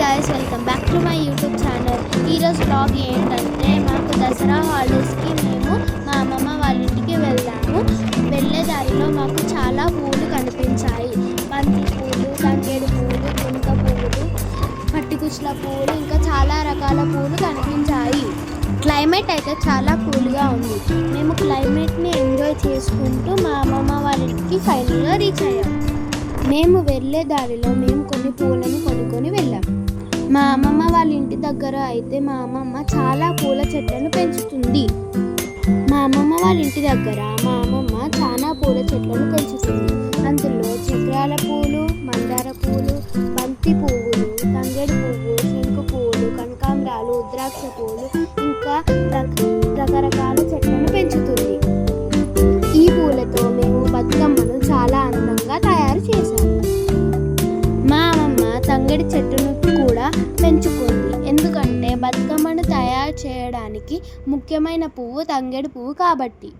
Guys welcome back to my YouTube channel ఈరోజు blog ఏంటంటే మాకు దసరా హాలిడేస్కి మేము మా అమ్మమ్మ వాళ్ళ ఇంటికి వెళ్దాము వెళ్ళే దారిలో మాకు చాలా పూలు కనిపించాయి. బంతి పూలు తంగేడు పూలు కుంక పూలు పట్టికుచ్చుల పూలు ఇంకా చాలా రకాల పూలు కనిపించాయి. క్లైమేట్ అయితే చాలా కూల్గా ఉంది. మేము క్లైమేట్ని ఎంజాయ్ చేసుకుంటూ మా అమ్మమ్మ వాళ్ళ ఇంటికి ఫైనల్గా రీచ్ అయ్యాము మేము వెళ్ళే దారిలో మేము కొన్ని పూలను కొనుక్కొని వెళ్ళాము మా అమ్మమ్మ వాళ్ళ ఇంటి దగ్గర అయితే మా అమ్మమ్మ చాలా పూల చెట్లను పెంచుతుంది. మా అమ్మమ్మ వాళ్ళ ఇంటి దగ్గర మా అమ్మమ్మ చాలా పూల చెట్లను పెంచుతుంది. అందులో చక్రాల పూలు మందార పూలు బంతి పువ్వులు తంగేడు పువ్వు శంకు పూలు కనకాంబరాలు ద్రాక్ష పూలు ఇంకా రక- రకరకాల కూడా పెంచుకుంది. ఎందుకంటే బతుకమ్మను తయారు చేయడానికి ముఖ్యమైన పువ్వు తంగేడు పువ్వు కాబట్టి.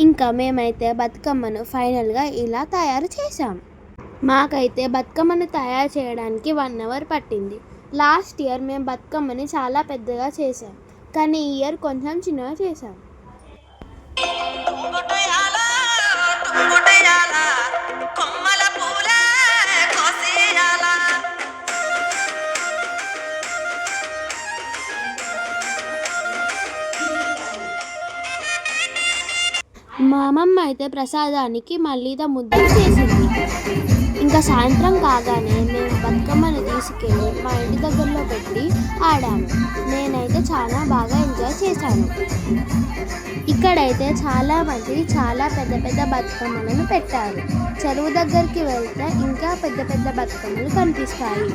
ఇంకా మేమైతే బతుకమ్మను ఫైనల్గా ఇలా తయారు చేశాం. మాకైతే బతుకమ్మను తయారు చేయడానికి వన్ అవర్ పట్టింది. లాస్ట్ ఇయర్ మేము బతుకమ్మని చాలా పెద్దగా చేసాం కానీ ఈ ఇయర్ కొంచెం చిన్నగా చేసాం మా అమ్మమ్మ అయితే ప్రసాదానికి మళ్ళీద ముద్దలు చేసింది. ఇంకా సాయంత్రం కాగానే మేము బతుకమ్మను తీసుకెళ్ళి మా ఇంటి దగ్గరలో పెట్టి ఆడాము. నేనైతే చాలా బాగా ఎంజాయ్ చేశాను. ఇక్కడైతే చాలామంది చాలా పెద్ద పెద్ద బతుకమ్మలను పెట్టారు. చెరువు దగ్గరికి వెళ్తే ఇంకా పెద్ద పెద్ద బతుకమ్మలు కనిపిస్తాయి.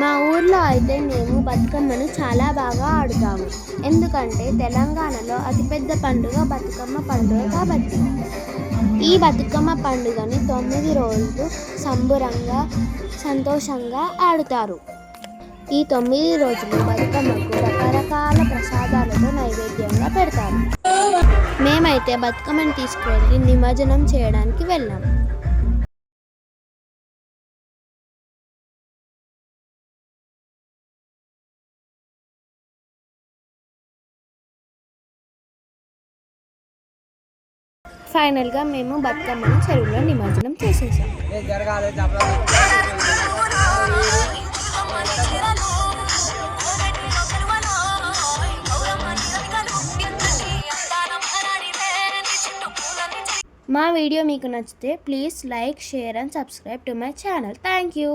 మా ఊర్లో అయితే మేము బతుకమ్మను చాలా బాగా ఆడుతాము. ఎందుకంటే తెలంగాణలో అతిపెద్ద పండుగ బతుకమ్మ పండుగ కాబట్టి. ఈ బతుకమ్మ పండుగని తొమ్మిది రోజులు సంబురంగా సంతోషంగా ఆడుతారు. ఈ తొమ్మిది రోజులు బతుకమ్మకు రకరకాల ప్రసాదాలతో నైవేద్యంగా పెడతారు. మేమైతే బతుకమ్మని తీసుకువెళ్ళి నిమజ్జనం చేయడానికి వెళ్ళాం. ఫైనల్గా మేము బతుకమ్మను చెరువులో నిమజ్జనం చేసేసాం. మా వీడియో మీకు నచ్చితే please like share and subscribe to my channel. Thank you.